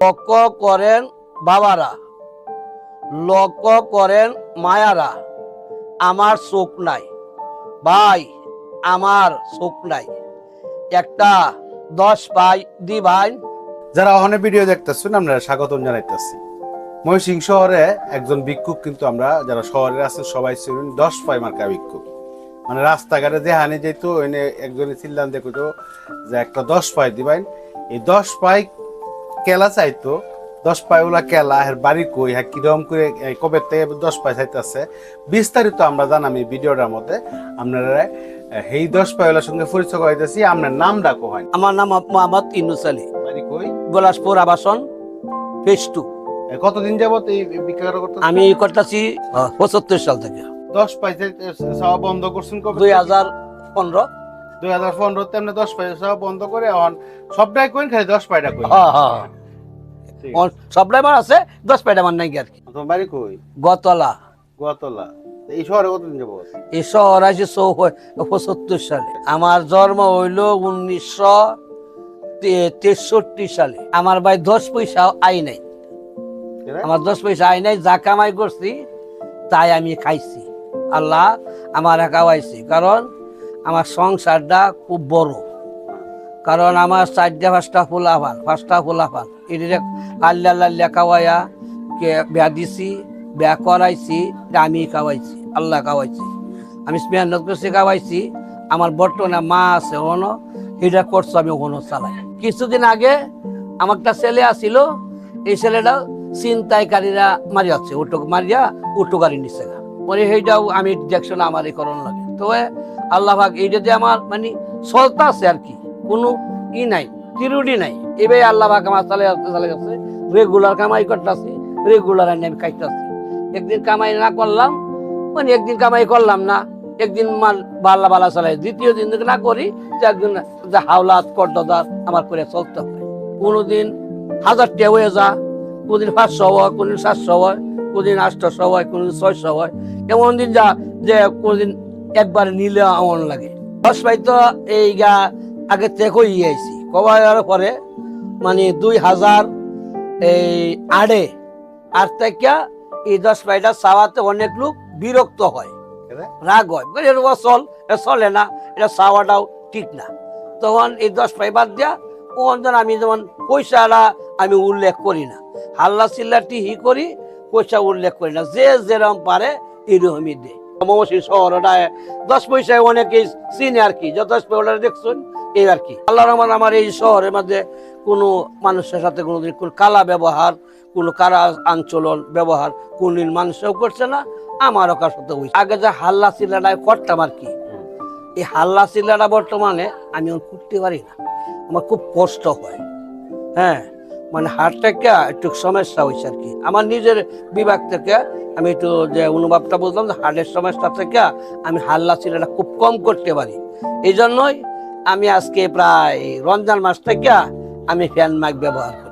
লক্ষ্য করেন বাবারা লক্ষ্য করেন মায়ারা, আমার চোখ নাই। ভাই, আমার চোখ নাই। একটা দশ পাই দি ভাই। যারা ওখানে ভিডিও দেখতেছেন, আমরা স্বাগতম জানাইতেছি। ময়সিং শহরে একজন ভিক্ষুক কিন্তু আমরা, যারা শহরে আছেন, সবাই ছিলেন দশ পাই মার্কা ভিক্ষুক। মানে রাস্তাঘাটে যে হানি যেত এনে একজনে চিল্লান দেখতো যে একটা দশ পাই দিবাইন এই দশ পাই কেলা চাইতো দশ পাই ওলা কেলা এর বাড়ি কই হ্যাঁ কিরম করে কবে থেকে দশ পাই চাইতেছে বিস্তারিত আমরা জানাম এই ভিডিওটার মধ্যে। আপনারা এই দশ পাই ওলার সঙ্গে পরিচয় করাইতেছি আপনার নাম ডাকো হয় আমার নাম মোহাম্মদ ইনুস আলী। বাড়ি কই? গলাসপুর আবাসন ফেস টু। কতদিন যাবত এই বিক্রি করতে আমি করতেছি পঁচাত্তর সাল থেকে। দশ চাওয়া বন্ধ করছেন কবে? দুই হাজার পনেরো। দুই হাজার পনেরো তেমনি দশ পয়সা বন্ধ করে এখন সবটাই কইন খালি দশ পয়সা কইন। হ্যাঁ হ্যাঁ ঠিক। সব ড্রাইভার আছে দশ পাইটা মান নাই আর কি। তোমার বাড়ি কই? গতলা। গোয়াতলা এই শহরে কতদিন যাব? এই শহর আছে পঁচাত্তর সালে। আমার জন্ম হইল উনিশশো তেষট্টি সালে। আমার ভাই দশ পয়সা আই নাই। আমার দশ পয়সা আই নাই যা কামাই করছি তাই আমি খাইছি। আল্লাহ আমার খাওয়াইছি। কারণ আমার সংসারটা খুব বড়। কারণ আমার চারটা পাঁচটা ফুলাফান পাঁচটা ফুলাফান এটিরে আল্লাহ আল্লাহ কে বেয়া দিছি বেয়া করাইছি, এটা আমি খাওয়াইছি, আল্লাহ খাওয়াইছি। আমি মেহনত করছি, খাওয়াইছি, আমার বর্তমানে মা আছে ওনো এটা করছ আমি ওনো চালাই। কিছুদিন আগে আমার একটা ছেলে আসিল, এই ছেলেটা ছিনতাইকারীরা মারি আছে উটো মারিয়া উটো গাড়ি নিচ্ছে পরে সেইটাও আমি দেখছ না আমার এই করণ লাগে। তো এ আল্লাহ ভাগ এইটা যে আমার মানে চলতা আছে আর কি, কোনো ই নাই তিরুডি নাই। এবার আল্লাহ ভাগ আমার চালে আসতে চালে গেছে রেগুলার কামাই করতেছি রেগুলার আমি খাইতেছি। একদিন কামাই না করলাম মানে একদিন কামাই করলাম না, একদিন মাল বাল্লা বালা চালাই, দ্বিতীয় দিন না করি যে একদিন যে হাওলাত করদার আমার করে চলতে হয়। কোনোদিন হাজার টাকা হয়ে যা, কোনদিন পাঁচশো হয়, কোনদিন সাতশো হয় কোনদিন আটশো হয় কোনদিন ছয়শো হয় এমন দিন যা যে কোনদিন একবার নিলে এমন লাগে। দশ ভাই তো এই গা আগে থেকে ইয়েছি কবার পরে মানে দুই হাজার এই আড়ে আর থেকে এই দশ ভাইটা চাওয়াতে অনেক লোক বিরক্ত হয়। রাগ হয়। বলে, চল। চলে না। এটা চাওয়াটাও ঠিক না। তখন এই দশ পাই বাদ দিয়া যেন আমি যেমন পয়সাটা আমি উল্লেখ করি না। হাল্লা চিল্লাটি হি করি পয়সা উল্লেখ করি না। যে যেরকম পারে এরকমই দে মমসি শহরটা দশ পয়সায় চিনে আর কি। এই আর কি। আল্লাহ রহমান আমার এই শহরের মধ্যে কোনো মানুষের সাথে কোনোদিন কোনো কালা ব্যবহার, কোনো আঞ্চলন ব্যবহার করছে না, আমারও কার আগে যে হাল্লা চিল্লাটায় করতাম আর কি, এই হাল্লা চিল্লাটা বর্তমানে আমি করতে পারি না। আমার খুব কষ্ট হয়। হ্যাঁ? মানে হার্টটা একটু সমস্যা হয়েছে আর কি। আমার নিজের বিভাগ থেকে আমি একটু যে অনুভবটা বুঝলাম যে হার্টের সমস্যা থেকে আমি হাল্লা ছেলেটা খুব কম করতে পারি। এই জন্যই আমি আজকে প্রায় রমজান মাস থেকে আমি ফ্যান মাইক ব্যবহার করি।